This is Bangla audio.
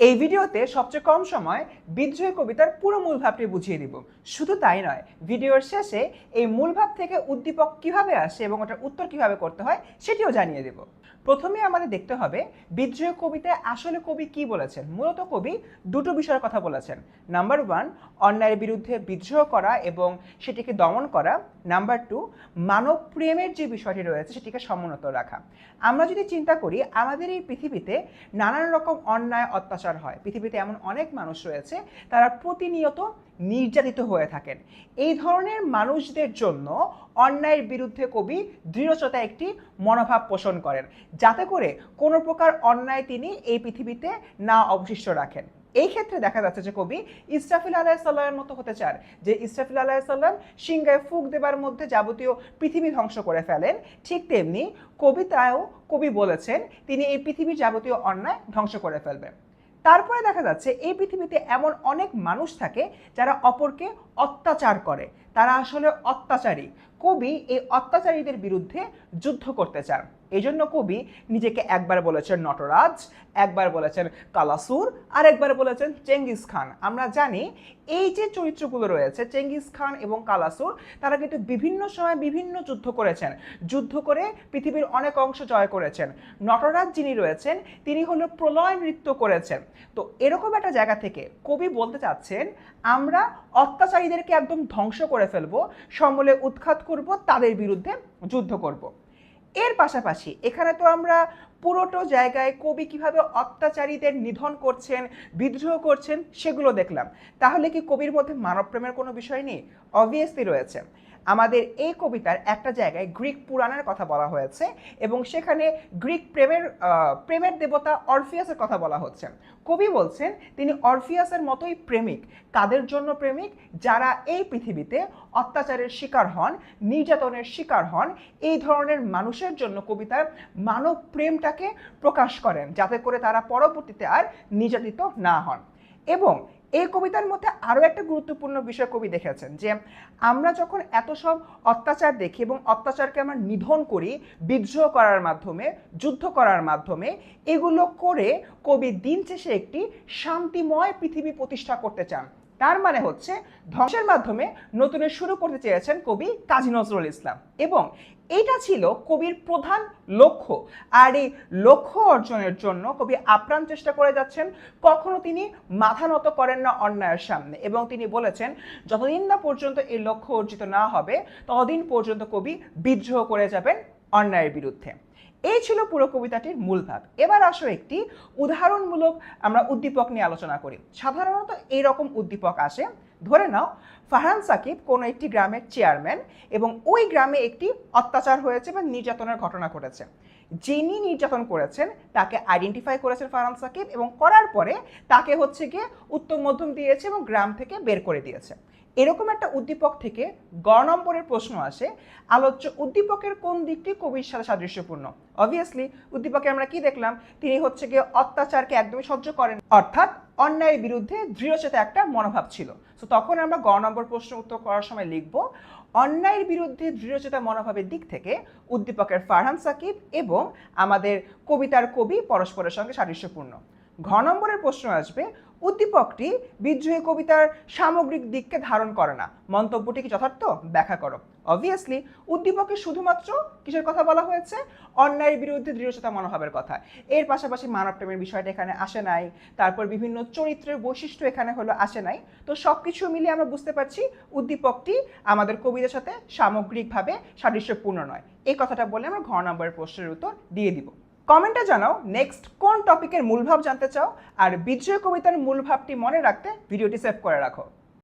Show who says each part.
Speaker 1: এই ভিডিওতে সবচেয়ে কম সময় বিদ্রোহী কবিতার পুরো মূল ভাবটি বুঝিয়ে দিব। শুধু তাই নয়, ভিডিওর শেষে এই মূল ভাব থেকে উদ্দীপক কীভাবে আসে এবং ওটার উত্তর কীভাবে করতে হয় সেটিও জানিয়ে দেব। প্রথমে আমাদের দেখতে হবে বিদ্রোহী কবিতায় আসলে কবি কি বলেছেন। মূলত কবি দুটো বিষয়ের কথা বলেছেন। নাম্বার ওয়ান, অন্যায়ের বিরুদ্ধে বিদ্রোহ করা এবং সেটিকে দমন করা। নাম্বার টু, মানব প্রেমের যে বিষয়টি রয়েছে সেটিকে সমুন্নত রাখা। আমরা যদি চিন্তা করি, আমাদের এই পৃথিবীতে নানান রকম অন্যায়, অত্যাচার হয়। পৃথিবীতে এমন অনেক মানুষ রয়েছে, তারা প্রতিনিয়ত নির্যাতিত হয়ে থাকেন। এই ধরনের মানুষদের জন্য অন্যায়ের বিরুদ্ধে কবি দৃঢ়চতা একটি মনোভাব পোষণ করেন, যাতে করে কোনো প্রকার অন্যায় তিনি এই পৃথিবীতে না অবশিষ্ট রাখেন। এই ক্ষেত্রে দেখা যাচ্ছে যে কবি ইসরাফিল আলাহিসাল্লামের মতো হতে চান, যে ইসরাফিল আলাহিসাল্লাম সিংহায় ফুক দেবার মধ্যে যাবতীয় পৃথিবী ধ্বংস করে ফেলেন। ঠিক তেমনি কবিতায়ও কবি বলেছেন, তিনি এই পৃথিবীর যাবতীয় অন্যায় ধ্বংস করে ফেলবেন। তারপরে দেখা যাচ্ছে এই পৃথিবীতে এমন অনেক মানুষ থাকে যারা অপরকে অত্যাচার করে। তারা আসলে অত্যাচারী। কবি এই অত্যাচারীদের বিরুদ্ধে যুদ্ধ করতে চান। এই জন্য কবি নিজেকে একবার বলেছেন নটরাজ, একবার বলেছেন কালাসুর, আর একবার বলেছেন চেঙ্গিস খান। আমরা জানি এই যে চরিত্রগুলো রয়েছে, চেঙ্গিস খান এবং কালাসুর, তারা কিন্তু বিভিন্ন সময় বিভিন্ন যুদ্ধ করেছেন। যুদ্ধ করে পৃথিবীর অনেক অংশ জয় করেছেন। নটরাজ যিনি রয়েছেন, তিনি হলো প্রলয় নৃত্য করেছেন। তো এরকম একটা জায়গা থেকে কবি বলতে চাচ্ছেন, আমরা অত্যাচারীদেরকে একদম ধ্বংস করে ফেলব, সমূলে উৎখাত করব, তাদের বিরুদ্ধে যুদ্ধ করব। এর পাশাপাশি এখানে তো আমরা পুরোটো জায়গায় কবি কীভাবে অত্যাচারীদের নিধন করছেন, বিদ্রোহ করছেন, সেগুলো দেখলাম। তাহলে কি কবির মধ্যে মানবপ্রেমের কোনো বিষয় নেই? অবভিয়াসলি রয়েছে। আমাদের এই কবিতার একটা জায়গায় গ্রিক পুরাণের কথা বলা হয়েছে এবং সেখানে গ্রিক প্রেমের প্রেমের দেবতা অরফিয়াসের কথা বলা হচ্ছে। কবি বলছেন, তিনি অরফিয়াসের মতোই প্রেমিক, কাদের জন্য প্রেমিক? যারা এই পৃথিবীতে অত্যাচারের শিকার হন, নির্যাতনের শিকার হন, এই ধরনের মানুষের জন্য কবিতার মানব প্রেমটাকে প্রকাশ করেন, যাতে করে তারা পরবর্তীতে আর নির্যাতিত না হন। এবং এই কবিতার মধ্যে আরও একটা গুরুত্বপূর্ণ বিষয় কবি দেখেছেন যে আমরা যখন এত সব অত্যাচার দেখি এবং অত্যাচারকে আমরা নিধন করি, বিদ্রোহ করার মাধ্যমে, যুদ্ধ করার মাধ্যমে, এগুলো করে কবি দিন শেষে একটি শান্তিময় পৃথিবী প্রতিষ্ঠা করতে চান। তার মানে হচ্ছে ধ্বংসের মাধ্যমে নতুনের শুরু করতে চেয়েছেন কবি কাজী নজরুল ইসলাম। এবং এটা ছিল কবির প্রধান লক্ষ্য। আর এই লক্ষ্য অর্জনের জন্য কবি আপ্রাণ চেষ্টা করে যাচ্ছেন, কখনো তিনি মাথা নত করেন না অন্যায়ের সামনে। এবং তিনি বলেছেন, যতদিন না পর্যন্ত এই লক্ষ্য অর্জিত না হবে, ততদিন পর্যন্ত কবি বিদ্রোহ করে যাবেন অন্যায়ের বিরুদ্ধে। এই ছিল পুরো কবিতাটির মূল ভাব এবার আসো একটি উদাহরণমূলক আমরা উদ্দীপক নিয়ে আলোচনা করি। সাধারণত এই রকম উদ্দীপক আসে ধরে নাও, ফারহান সাকিব কোনো একটি গ্রামের চেয়ারম্যান এবং ওই গ্রামে একটি অত্যাচার হয়েছে বা নির্যাতনের ঘটনা ঘটেছে। যিনি নির্যাতন করেছেন, তাকে আইডেন্টিফাই করেছেন ফারহান সাকিব এবং করার পরে তাকে হচ্ছে গিয়ে উত্তম মধ্যম দিয়েছে এবং গ্রাম থেকে বের করে দিয়েছে। এরকম একটা উদ্দীপক থেকে গ নম্বরের প্রশ্ন আসে, আলোচ্য উদ্দীপকের কোন দিকটি কবির সাথে সাদৃশ্যপূর্ণ? অবভিয়াসলি উদ্দীপকে আমরা কি দেখলাম? তিনি হচ্ছে গিয়ে অত্যাচারকে একদমই সহ্য করেন। অর্থাৎ অন্যায়ের বিরুদ্ধে দৃঢ়চেতা একটা মনোভাব ছিল। তো তখন আমরা গ নম্বর প্রশ্ন উত্তর করার সময় লিখব, অন্যায়ের বিরুদ্ধে দৃঢ়চেতা মনোভাবের দিক থেকে উদ্দীপকের ফারহান সাকিব এবং আমাদের কবিতার কবি পরস্পরের সঙ্গে সাদৃশ্যপূর্ণ। ঘ নম্বরের প্রশ্ন আসবে, উদ্দীপকটি বিদ্রোহী কবিতার সামগ্রিক দিককে ধারণ করে না। মন্তব্যটি কি যথার্থ? ব্যাখ্যা করো। অবভিয়াসলি উদ্দীপকে শুধুমাত্র কিসের কথা বলা হয়েছে? অন্যায়ের বিরুদ্ধে দৃঢ়চেতা মনোভাবের কথা। এর পাশাপাশি মানবপ্রেমের বিষয়টা এখানে আসে নাই। তারপর বিভিন্ন চরিত্রের বৈশিষ্ট্য এখানে হলো আসে নাই। তো সব কিছু মিলিয়ে আমরা বুঝতে পারছি উদ্দীপকটি আমাদের কবিদের সাথে সামগ্রিকভাবে সাদৃশ্যপূর্ণ নয়। এই কথাটা বলে আমরা ঘ নম্বরের প্রশ্নের উত্তর দিয়ে দিব। কমেন্টে জানাও নেক্সট কোন টপিকের মূলভাব জানতে চাও? আর বিজয় কবিতার মূলভাবটি মনে রাখতে ভিডিওটি সেভ করে রাখো।